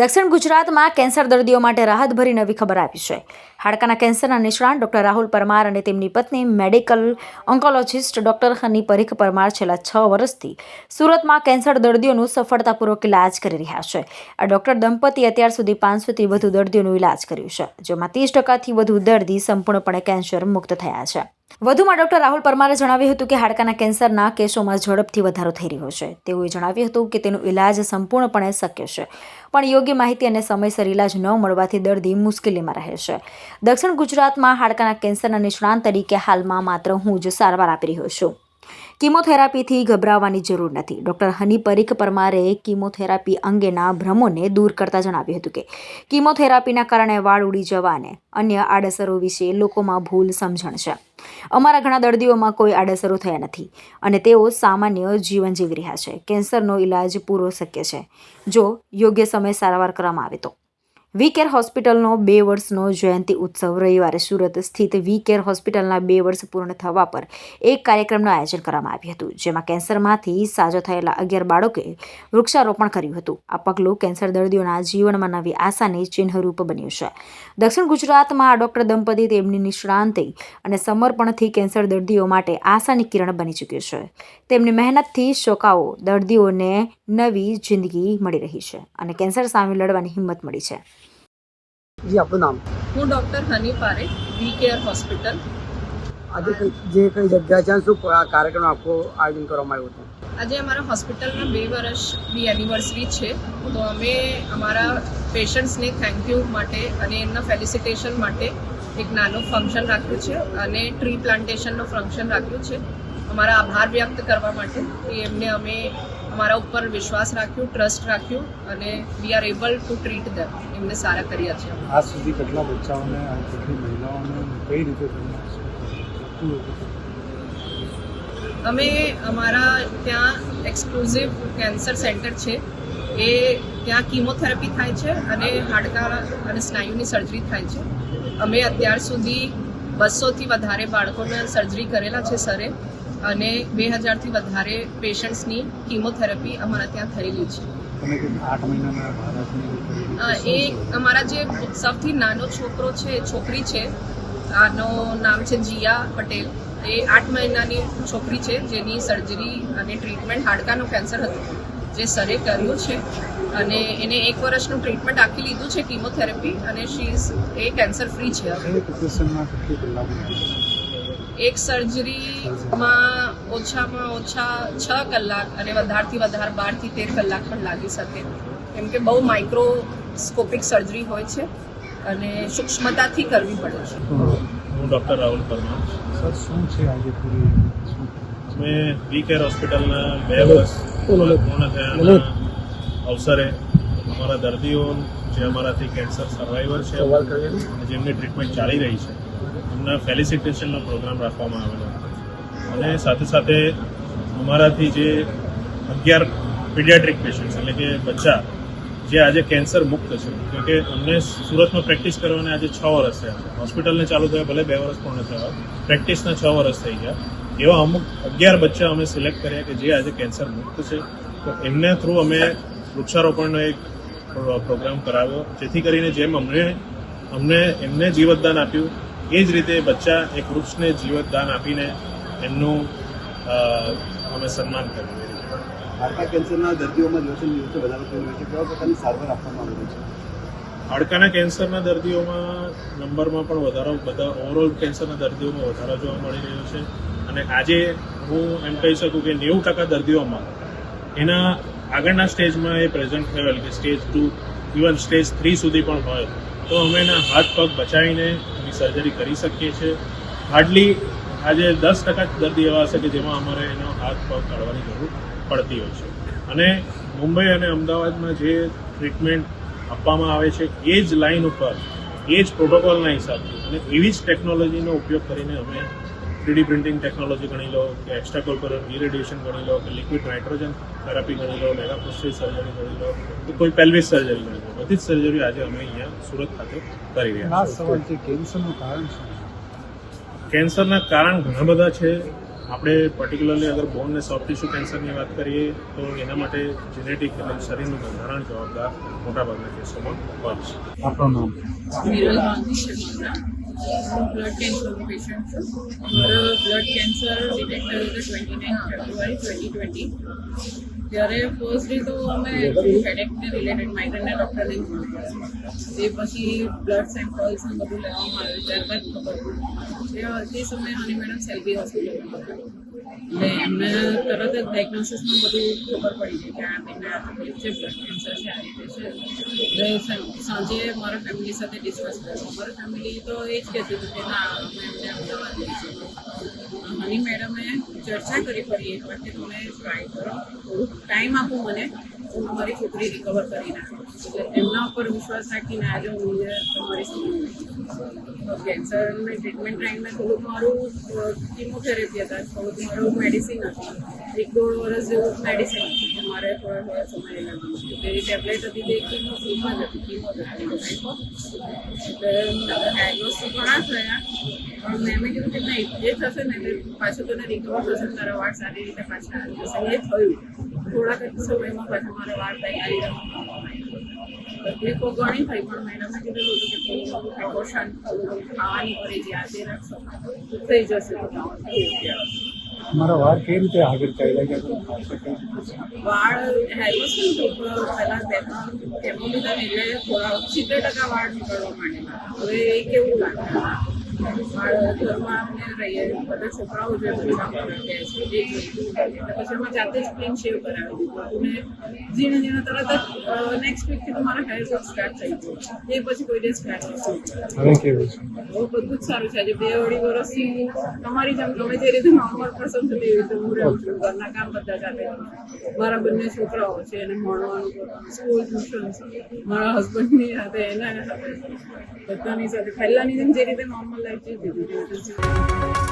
દક્ષિણ ગુજરાતમાં કેન્સર દર્દીઓ માટે રાહતભરી નવી ખબર આપી છે. હાડકાના કેન્સરના નિષ્ણાંત ડૉક્ટર રાહુલ પરમાર અને તેમની પત્ની medical oncologist doctor Honey Parikh Parmar છેલ્લા છ વર્ષથી સુરતમાં કેન્સર દર્દીઓનું સફળતાપૂર્વક ઇલાજ કરી રહ્યા છે. આ ડૉક્ટર દંપતી અત્યાર સુધી પાંચસોથી વધુ દર્દીઓનું ઇલાજ કર્યું છે, જેમાં ત્રીસ ટકાથી વધુ દર્દી સંપૂર્ણપણે કેન્સર મુક્ત થયા છે. વધુમાં ડોક્ટર રાહુલ પરમારે જણાવ્યું હતું કે હાડકાના કેન્સરના કેસોમાં ઝડપથી વધારો થઈ રહ્યો છે. તેઓએ જણાવ્યું હતું કે તેનો ઇલાજ સંપૂર્ણપણે શક્ય છે, પણ યોગ્ય માહિતી અને સમયસર ઇલાજ ન મળવાથી દર્દી મુશ્કેલીમાં રહે છે. દક્ષિણ ગુજરાતમાં હાડકાના કેન્સરના નિષ્ણાંત તરીકે હાલમાં માત્ર હું જ સારવાર આપી રહ્યો છું. કીમોથેરાપીથી ગભરાવાની જરૂર નથી. ડૉક્ટર હની પરીખ પરમારે કીમોથેરાપી અંગેના ભ્રમોને દૂર કરતા જણાવ્યું હતું કે, કીમોથેરાપીના કારણે વાળ ઉડી જવા અને અન્ય આડઅસરો વિશે લોકોમાં ભૂલ સમજણ છે. અમારા ઘણા દર્દીઓમાં કોઈ આડઅસરો થયા નથી અને તેઓ સામાન્ય જીવન જીવી રહ્યા છે. કેન્સરનો ઇલાજ પૂરો શક્ય છે. જો યોગ્ય સમય સારવાર કરવામાં આવે તો. વી કેર હોસ્પિટલનો બે વર્ષનો જયંતિ ઉત્સવ રવિવારે સુરત સ્થિત વી કેર હોસ્પિટલના બે વર્ષ પૂર્ણ થવા પર એક કાર્યક્રમનું આયોજન કરવામાં આવ્યું હતું, જેમાં કેન્સરમાંથી સાજો થયેલા અગિયાર બાળકોએ વૃક્ષારોપણ કર્યું હતું. આ પગલું કેન્સર દર્દીઓના જીવનમાં નવી આશાને ચિહ્નરૂપ બન્યું છે. દક્ષિણ ગુજરાતમાં આ ડોક્ટર દંપતી તેમની નિષ્ણાંતિ અને સમર્પણથી કેન્સર દર્દીઓ માટે આશાની કિરણ બની ચૂક્યું છે. તેમની મહેનતથી શોકાઓ દર્દીઓને નવી જિંદગી મળી રહી છે અને કેન્સર સામે લડવાની હિંમત મળી છે. જી આપનું નામ? હું doctor Honey Parekh V care hospital. આજે જે કઈ જગ્યા છે શું કાર્યક્રમ આખો આયોજન કરવામાં આવ્યું હતું? આજે અમારા હોસ્પિટલના બે વર્ષની એનિવર્સરી છે. તો અમે અમારા પેશન્ટ્સને થેન્ક યુ માટે અને એમના ફેલિસિટેશન માટે એક નાનું ફંક્શન રાખ્યું છે અને ટ્રી પ્લાન્ટેશનનું ફંક્શન રાખ્યું છે. અમારા આભાર વ્યક્ત કરવા માટે એમને અમે અમારા ઉપર વિશ્વાસ રાખ્યો ટ્રસ્ટ રાખ્યું અને we are able to treat them એમને સારા કર્યા છે. આજ સુધી કેટલા બચ્ચાઓને કેટલી મહિલાઓને કઈ રીતે અમે અમારા ત્યાં એક્સક્લુઝિવ કેન્સર સેન્ટર છે. એ ત્યાં કીમોથેરાપી થાય છે અને હાડકા અને સ્નાયુની સર્જરી થાય છે. અમે અત્યાર સુધી બસોથી વધારે બાળકોને સર્જરી કરેલા છે સરે અને બે હજારથી વધારે પેશન્ટ્સની કીમોથેરાપી અમારા ત્યાં થયેલી છે. એ અમારા જે સૌથી નાનો છોકરો છે છોકરી છે આનો નામ છે જીયા પટેલ. એ આઠ મહિનાની છોકરી છે જેની સર્જરી અને ટ્રીટમેન્ટ હાડકાનું કેન્સર હતું જે સરે કર્યું છે. અને એને એક વર્ષનું ટ્રીટમેન્ટ આખી લીધું છે કીમોથેરાપી અને શી એ કેન્સર ફ્રી છે. હવે એક સર્જરીમાં ઓછામાં ઓછા છ કલાક અને વધારથી વધારે બારથી તેર કલાક પણ લાગી શકે. કેમ કે બહુ માઇક્રોસ્કોપિક સર્જરી હોય છે અને સૂક્ષ્મતાથી કરવી પડે છે. હું ડૉક્ટર રાહુલ પરમાર. સર શું છે આજે પૂરી? અમે વી કેર હોસ્પિટલના બે વર્ષ પૂર્ણ થયાના અવસરે અમારા દર્દીઓ જે અમારાથી કેન્સર સર્વાઈવર છે જેમની ટ્રીટમેન્ટ ચાલી રહી છે એમના ફેલિસિટેશનનો પ્રોગ્રામ રાખવામાં આવેલો. અને સાથે સાથે અમારાથી જે અગિયાર પીડિયાટ્રિક પેશન્ટ્સ એટલે કે બચ્ચા, જે આજે કેન્સર મુક્ત છે. કેમ કે અમને સુરતમાં પ્રેક્ટિસ કરવાને આજે છ વર્ષ થયા છે. હોસ્પિટલને ચાલુ થયા, ભલે બે વર્ષ પૂર્ણ થયા પ્રેક્ટિસના છ વર્ષ થઈ ગયા. એવા અમુક અગિયાર બચ્ચા અમે સિલેક્ટ કર્યા કે જે આજે કેન્સર મુક્ત છે. તો એમને થ્રુ અમે વૃક્ષારોપણનો એક પ્રોગ્રામ કરાવ્યો. જેથી કરીને જેમ અમને અમને એમને જીવતદાન આપ્યું એ જ રીતે બચ્ચા એક વૃક્ષને જીવતદાન આપીને એમનું અમે સન્માન કર્યું છે હાડકા કેન્સરના દર્દીઓમાં દિવસે દિવસે વધારો થઈ રહ્યો છે. કેવા પ્રકારની સારવાર આપવામાં આવી છે? હાડકાના કેન્સરના દર્દીઓમાં નંબરમાં પણ વધારો બધા ઓવરઓલ કેન્સરના દર્દીઓમાં વધારો જોવા મળી રહ્યો છે. અને આજે હું એમ કહી શકું કે નેવું ટકા દર્દીઓમાં એના આગળના સ્ટેજમાં એ પ્રેઝન્ટ થયેલ કે stage two even stage three સુધી પણ હોય. તો અમે એના હાથ પગ બચાવીને એની સર્જરી કરી શકીએ છીએ. હાર્ડલી આજે દસ ટકા જ દર્દી એવા હશે કે જેમાં અમારે એનો હાથ પગ કાઢવાની જરૂર પડતી હોય છે. અને મુંબઈ અને અમદાવાદમાં જે ટ્રીટમેન્ટ આપવામાં આવે છે, એ જ લાઈન ઉપર, એ જ પ્રોટોકોલના હિસાબે અને એવી જ ટેકનોલોજીનો ઉપયોગ કરીને અમે થ્રીડી પ્રિન્ટિંગ ટેકનોલોજી ગણી લો કે એક્સ્ટ્રાકોલ્પર ઇરેડિયેશન ગણી લો કે લિક્વિડ નાઇટ્રોજન થેરાપી ગણી લો મેગાપ્રોસ્ટેટ સર્જરી ગણી લો કે કોઈ પેલ્વિસ સર્જરી ગણી લો. બધી જ સર્જરી આજે અમે અહીંયા સુરત ખાતે કરી રહ્યા છીએ. સવાલ છે કેન્સરનું કારણ શું? છે? કેન્સરના કારણ ઘણા બધા છે. આપણે પર્ટિક્યુલરલી અગર બોન ને સોફ્ટ ટિશ્યુ કેન્સરની વાત કરીએ તો એના માટે જેનેટિક અને શરીરનું બંધારણ જવાબદાર મોટાભાગના કેસોમાં હોય છે. આપણું નામ? મારા બ્લડ કેન્સર પેશન્ટ છું મારો બ્લડ કેન્સર ડિટેક્ટ થયું હતું twenty nine February twenty twenty ત્યારે ફર્સ્ટલી તો અમે હેડેકને રિલેટેડ માઇગ્રેનના ડૉક્ટરને તે પછી બ્લડ સેમ્પલ્સ બધું લેવામાં આવ્યું ત્યારબાદ ખબર તે સમયે હની મેડમ સેલ્બી હોસ્પિટલમાં એટલે એમને તરત જ ડાયગ્નોસિસમાં બધું ખબર પડી ગઈ કે આ બેને આ તકલીફ છે બ્લડ કેન્સર છે, આ રીતે છે. એટલે સાંજે મારા ફેમિલી સાથે ડિસ્કસ કર્યું. મારા ફેમિલી તો એ જ કહેતી હતી કે ના અમે એમને અમદાવાદ લઈશું હની મેડમે ચર્ચા કરી પડી એક કે તમે ટ્રાય કરો. થોડુંક ટાઈમ આપો મને. હું તમારી છોકરી રિકવર કરી નાખું એમના ઉપર વિશ્વાસ રાખીને આજે હું તમારી સામે ટ્રીટમેન્ટ ટાઈમે થોડુંક મારું કિમોથેરેપી હતા, થોડુંક મારું મેડિસિન હતું. એક દોઢ વર્ષ જેવું મેડિસિન હતું કે મારે થોડા થોડા સમય લેવાનું એ ટેબ્લેટ હતી તે કિમો જ હતી કિમો જ હતી. એટલે ડાયગ્નોસ ઘણા થયા, પણ મેં એમ કીધું કે નહીં, એ થશે ને એટલે પાછું તને રિકવર થશે તારા વાળ સારી રીતે પાછા આવી જશે. એ થયું. થોડાક જ સમયમાં પાછા મારે વાળ તૈયારી તકલીફો ઘણી થઈ પણ મેડમે કીધેલું હતું કે થોડું પ્રિકોશન ખાવાની પરેજી રાખશો થઈ જશે મારા વાળ કેવી રીતે આગળ ચાલ્યા ગયા? વાળ હેલ્પ છે ને તો પહેલાં બે ત્રણ કેમો લીધા એટલે થોડા સિત્તેર ટકા વાળ નીકળવા માંડેલા હવે એ કેવું લાગે? ઘરમાં અમે રહીએ બધા છોકરાઓ જે પૂછા કરે છે એ એટલે પછી અમે જાતે જ ક્લીન શેવ કરાવી દીધું. અને ઝીણે ઝીણે તરત જ નેક્સ્ટ વીકથી તો મારા હેર ગ્રોથ સ્ટાર્ટ થઈ ગયો. એ પછી કોઈ ડે સ્ટાર્ટ નથી બહુ બધું જ સારું છે. આજે બે અઢી વર્ષથી તમારી જેમ ગમે તે રીતે નોર્મલ પર્સન છે તેવી રીતે હું રહું છું. ઘરના કામ બધા જાતે મારા બંને છોકરાઓ છે એને ભણવાનું કરવાનું સ્કૂલ ટ્યુશન મારા હસબન્ડની સાથે એના સાથે બધાની સાથે. પહેલાંની જેમ જે રીતે નોર્મલ લાઈફ જીવતી હતી તેવી રીતે જીવું.